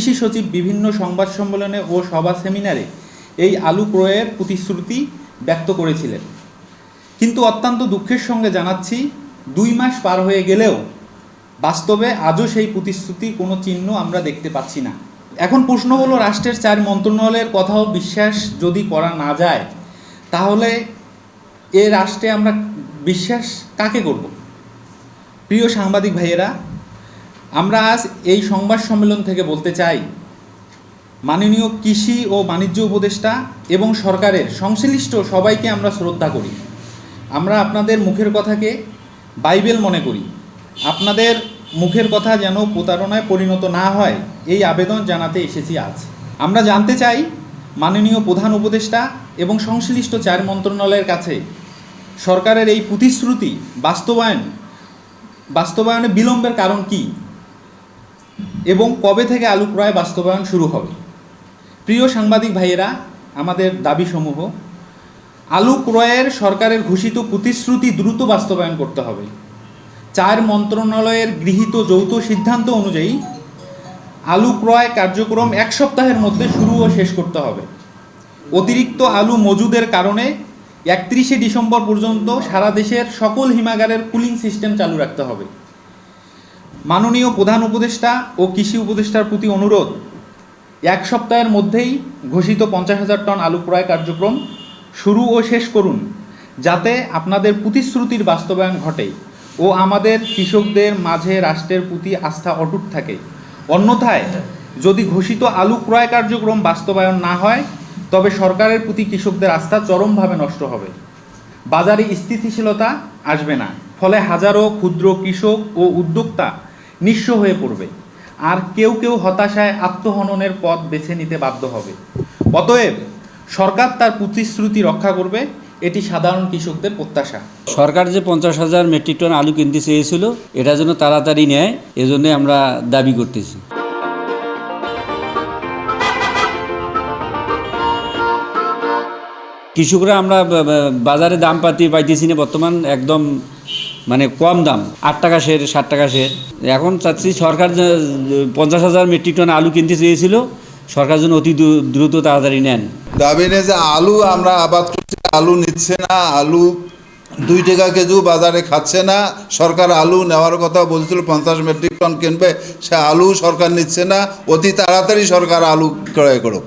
কৃষি সচিব বিভিন্ন সংবাদ সম্মেলনে ও সভা সেমিনারে এই আলু ক্রয়ের প্রতিশ্রুতি ব্যক্ত করেছিলেন। কিন্তু অত্যন্ত দুঃখের সঙ্গে জানাচ্ছি, দুই মাস পার হয়ে গেলেও বাস্তবে আজও সেই প্রতিশ্রুতির কোনো চিহ্ন আমরা দেখতে পাচ্ছি না। এখন প্রশ্ন হলো, রাষ্ট্রের চার মন্ত্রণালয়ের কথাও বিশ্বাস যদি করা না যায়, তাহলে এ রাষ্ট্রে আমরা বিশ্বাস কাকে করব? প্রিয় সাংবাদিক ভাইয়েরা আমরা আজ এই সংবাদ সম্মেলন থেকে বলতে চাই, মাননীয় কৃষি ও বাণিজ্য উপদেষ্টা এবং সরকারের সংশ্লিষ্ট সবাইকে আমরা শ্রদ্ধা করি। আমরা আপনাদের মুখের কথাকে বাইবেল মনে করি। আপনাদের মুখের কথা যেন প্রতারণায় পরিণত না হয়, এই আবেদন জানাতে এসেছি আজ। আমরা জানতে চাই, মাননীয় প্রধান উপদেষ্টা এবং সংশ্লিষ্ট চার মন্ত্রণালয়ের কাছে সরকারের এই প্রতিশ্রুতি বাস্তবায়ন, বাস্তবায়নে বিলম্বের কারণ কি? এবং কবে থেকে আলু ক্রয় বাস্তবায়ন শুরু হবে? প্রিয় সাংবাদিক ভাইয়েরা, আমাদের দাবিসমূহ, আলু ক্রয়ের সরকারের ঘোষিত প্রতিশ্রুতি দ্রুত বাস্তবায়ন করতে হবে। চার মন্ত্রণালয়ের গৃহীত যৌথ সিদ্ধান্ত অনুযায়ী, আলু ক্রয় কার্যক্রম এক সপ্তাহের মধ্যে শুরু ও শেষ করতে হবে। অতিরিক্ত আলু মজুদের কারণে একত্রিশে ডিসেম্বর পর্যন্ত সারা দেশের সকল হিমাগারের কুলিং সিস্টেম চালু রাখতে হবে। মাননীয় প্রধান উপদেষ্টা ও কৃষি উপদেষ্টার প্রতি অনুরোধ, এক সপ্তাহের মধ্যেই ঘোষিত পঞ্চাশ হাজার টন আলু ক্রয় কার্যক্রম শুরু ও শেষ করুন, যাতে আপনাদের প্রতিশ্রুতির বাস্তবায়ন ঘটে ও আমাদের কৃষকদের মাঝে রাষ্ট্রের প্রতি আস্থা অটুট থাকে। অন্যথায়, যদি ঘোষিত আলু ক্রয় কার্যক্রম বাস্তবায়ন না হয়, তবে সরকারের প্রতি কৃষকদের আস্থা চরমভাবে নষ্ট হবে। বাজারে স্থিতিশীলতা আসবে না, ফলে হাজারো ক্ষুদ্র কৃষক ও উদ্যোক্তা নিঃস্ব হয়ে পড়বে। আর কেউ কেউ হতাশায় আত্মহননের পথ বেছে নিতে বাধ্য হবে। অতএব, সরকার তার প্রতিশ্রুতি রক্ষা করবে, এটি সাধারণ কৃষকদের প্রত্যাশা। সরকার যে পঞ্চাশ হাজার মেট্রিক টন আলু কিনতে চেয়েছিল, এটা যেন তাড়াতাড়ি নেয়, এজন্য আমরা দাবি করতেছি। কৃষকরা আমরা বাজারে দাম পাতি পাইতেছি না, বর্তমান একদম মানে কম দাম, আট টাকা শের ষাট টাকা শের এখন চাচ্ছি সরকার পঞ্চাশ হাজার মেট্রিক টন আলু কিনতে চেয়েছিল, সরকার জন্য অতি দ্রুত তাড়াতাড়ি নেন। দাবি নেই যে আলু আমরা আবাদ করছি, আলু নিচ্ছে না, আলু দুই টাকা কেজি বাজারে খাচ্ছে না। সরকার আলু নেওয়ার কথা বলছিল, পঞ্চাশ মেট্রিক টন কিনবে, সে আলু সরকার নিচ্ছে না। অতি তাড়াতাড়ি সরকার আলু ক্রয় করুক।